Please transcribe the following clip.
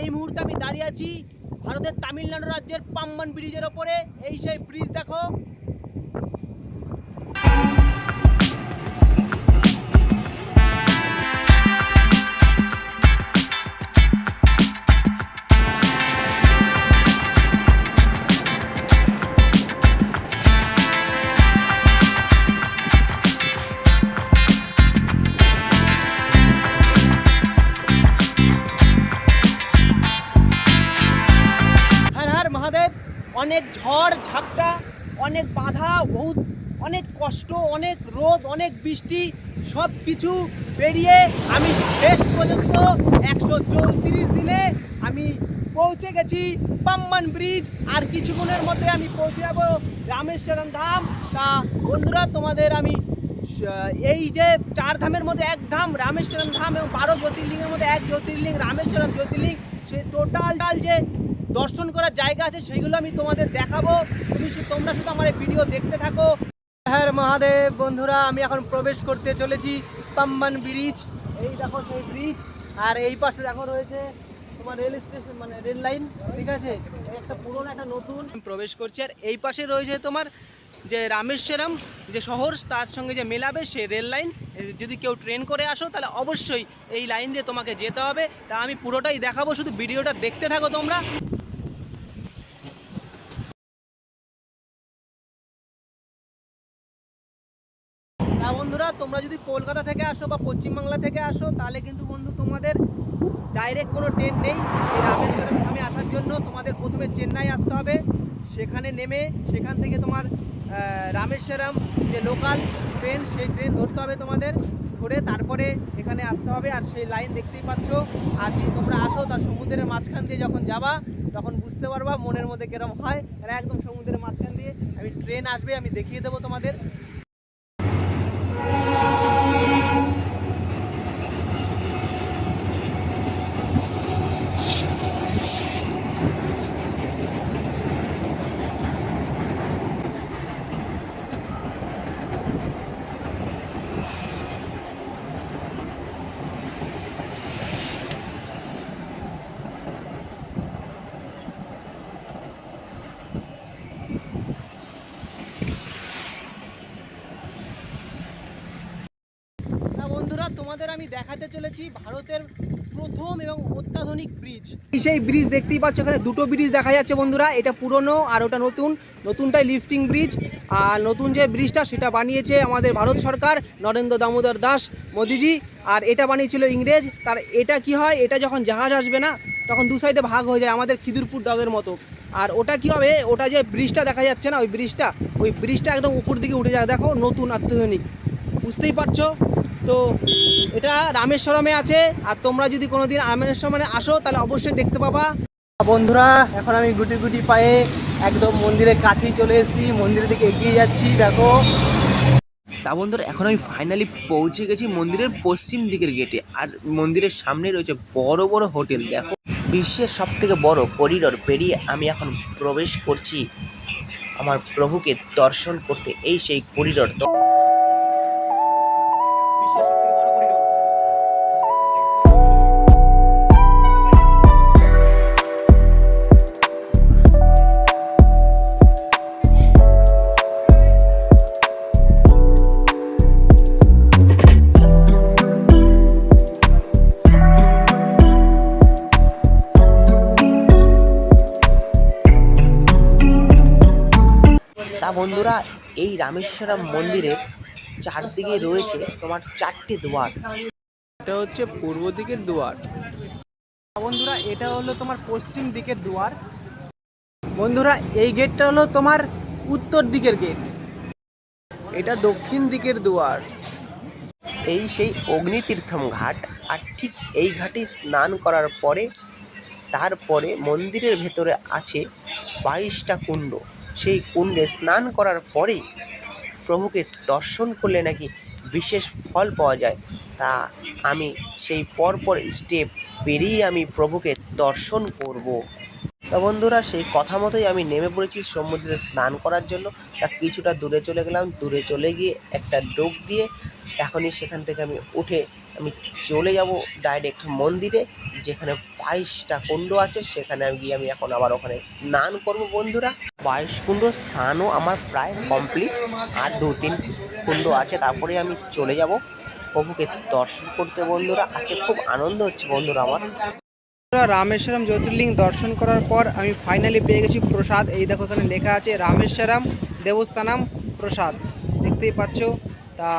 এই মুহূর্তে আমি দাঁড়িয়ে আছি ভারতের তামিলনাড়ু রাজ্যের পাম্বান ব্রিজের ওপরে। এই সেই ব্রিজ দেখো। অনেক ঝড়, ঝাপটা, অনেক বাধা, বহুত, অনেক কষ্ট, অনেক রোদ, অনেক বৃষ্টি সব কিছু পেরিয়ে আমি শেষ পর্যন্ত একশো চৌত্রিশ দিনে আমি পৌঁছে গেছি পাম্বান ব্রিজ। আর কিছুক্ষণের মধ্যে আমি পৌঁছে যাব রামেশ্বরম ধাম। তা বন্ধুরা, তোমাদের আমি এই যে চার ধামের মধ্যে এক ধাম রামেশ্বরম ধাম এবং বারো জ্যোতির্লিঙ্গের মধ্যে এক জ্যোতির্লিঙ্গ, রামেশ্বরম জ্যোতির্লিঙ্গ, সে টোটাল যে দর্শন করার জায়গা আছে, সেইগুলো আমি তোমাদের দেখাবো। তুমি তোমরা শুধু আমার এই ভিডিও দেখতে থাকো। হ্যাঁ মহাদেব, বন্ধুরা, আমি এখন প্রবেশ করতে চলেছি পাম্বান ব্রিজ। এই দেখো সেই ব্রিজ, আর এই পাশে দেখো রয়েছে তোমার রেল স্টেশন মানে রেল লাইন, ঠিক আছে? একটা পুরোনো একটা নতুন। প্রবেশ করছি, আর এই পাশে রয়েছে তোমার যে রামেশ্বরম, যে শহর, তার সঙ্গে যে মেলাবে সে রেল লাইন। যদি কেউ ট্রেন করে আসো, তাহলে অবশ্যই এই লাইন দিয়ে তোমাকে যেতে হবে। তা আমি পুরোটাই দেখাবো, শুধু ভিডিওটা দেখতে থাকো তোমরা। তা বন্ধুরা, তোমরা যদি কলকাতা থেকে আসো বা পশ্চিমবাংলা থেকে আসো, তাহলে কিন্তু বন্ধু তোমাদের ডাইরেক্ট কোনো ট্রেন নেই। এই রামেশ্বরম ধামে আসার জন্য তোমাদের প্রথমে চেন্নাই আসতে হবে। সেখানে নেমে সেখান থেকে তোমার রামেশ্বরম যে লোকাল ট্রেন সেই ট্রেন ধরতে হবে তোমাদের ধরে তারপরে এখানে আসতে হবে। আর সেই লাইন দেখতেই পাচ্ছ। আর যদি তোমরা আসো তার সমুদ্রের মাঝখান দিয়ে যখন যাবা, তখন বুঝতে পারবা মনের মধ্যে কিরম হয়। একদম সমুদ্রের মাঝখান দিয়ে, আমি ট্রেন আসবে, আমি দেখিয়ে দেবো তোমাদের না বন্ধুরা তোমাদের আমি দেখাতে চলেছি ভারতের প্রথম এবং অত্যাধুনিক ব্রিজ সেই ব্রিজ দেখতেই পাচ্ছ, এখানে দুটো ব্রিজ দেখা যাচ্ছে বন্ধুরা। এটা পুরনো আর ওটা নতুন। নতুনটাই লিফটিং ব্রিজ আর নতুন যে ব্রিজটা সেটা বানিয়েছে আমাদের ভারত সরকার, নরেন্দ্র দামোদর দাস মোদিজি। আর এটা বানিয়েছিল ইংরেজ। তার এটা কি হয়? এটা যখন জাহাজ আসবে না, তখন দু সাইডে ভাগ হয়ে যায়, আমাদের খিদিরপুর ডগের মতো। আর ওটা কি হবে? ওটা যে ব্রিজটা দেখা যাচ্ছে না, ওই ব্রিজটা ওই ব্রিজটা একদম উপর দিকে উঠে যায়। দেখো, নতুন, অত্যাধুনিক। বুঝতেই পারছ? তো এটা রামেশ্বরমে আছে। আর তোমরা যদি কোনোদিন রামেশ্বরমে আসো, তাহলে অবশ্যই দেখতে পাবা। বন্ধুরা, এখন আমি গুটি গুটি পায়ে একদম মন্দিরের কাছেই চলে এসেছি। মন্দিরের দিকে এগিয়ে যাচ্ছি, দেখো। তা বন্ধুরা, এখন আমি ফাইনালি পৌঁছে গেছি মন্দিরের পশ্চিম দিকের গেটে আর মন্দিরের সামনে রয়েছে বড় বড় হোটেল, দেখো। বিশ্বের সব থেকে বড় করিডোর পেরিয়ে আমি এখন প্রবেশ করছি। আমার প্রভুকে দর্শন করতে এই সেই করিডোর বন্ধুরা এই রামেশ্বরম মন্দিরের চারদিকে রয়েছে তোমার চারটি দুয়ার। এটা হচ্ছে পূর্ব দিকের দুয়ার। বন্ধুরা এটা হলো তোমার পশ্চিম দিকের দুয়ার। বন্ধুরা এই গেটটা হলো তোমার উত্তর দিকের গেট। এটা দক্ষিণ দিকের দুয়ার। এই সেই অগ্নিতীর্থম ঘাট আর ঠিক এই ঘাটে স্নান করার পরে তারপরে মন্দিরের ভেতরে আছে বাইশটা কুণ্ড। সেই কুণ্ডে স্নান করার পরে প্রভুকে দর্শন করলে নাকি বিশেষ ফল পাওয়া যায়। তা আমি সেই পরপর স্টেপ পেরিয়ে আমি প্রভুকে দর্শন করব। তা বন্ধুরা, সেই কথা মতোই আমি নেমে পড়েছি সমুদ্রে স্নান করার জন্য। তা কিছুটা দূরে চলে গেলাম। দূরে চলে গিয়ে একটা ডুব দিয়ে এখনই সেখান থেকে আমি উঠে আমি চলে যাব ডাইরেক্ট মন্দিরে। যেখানে বাইশটা কুণ্ড আছে, সেখানে আমি গিয়ে আমি এখন আবার ওখানে স্নান করব বন্ধুরা। বাইশ কুণ্ড স্নানও আমার প্রায় কমপ্লিট আর দু তিন কুণ্ড আছে, তারপরে আমি চলে যাব প্রভুকে দর্শন করতে বন্ধুরা। আজকে খুব আনন্দ হচ্ছে বন্ধুরা আমার। রামেশ্বরম জ্যোতির্লিঙ্গ দর্শন করার পর আমি ফাইনালি পেয়ে গেছি প্রসাদ। এই দেখো এখানে লেখা আছে, রামেশ্বরম দেবস্থানাম প্রসাদ। দেখতেই পাচ্ছ? তা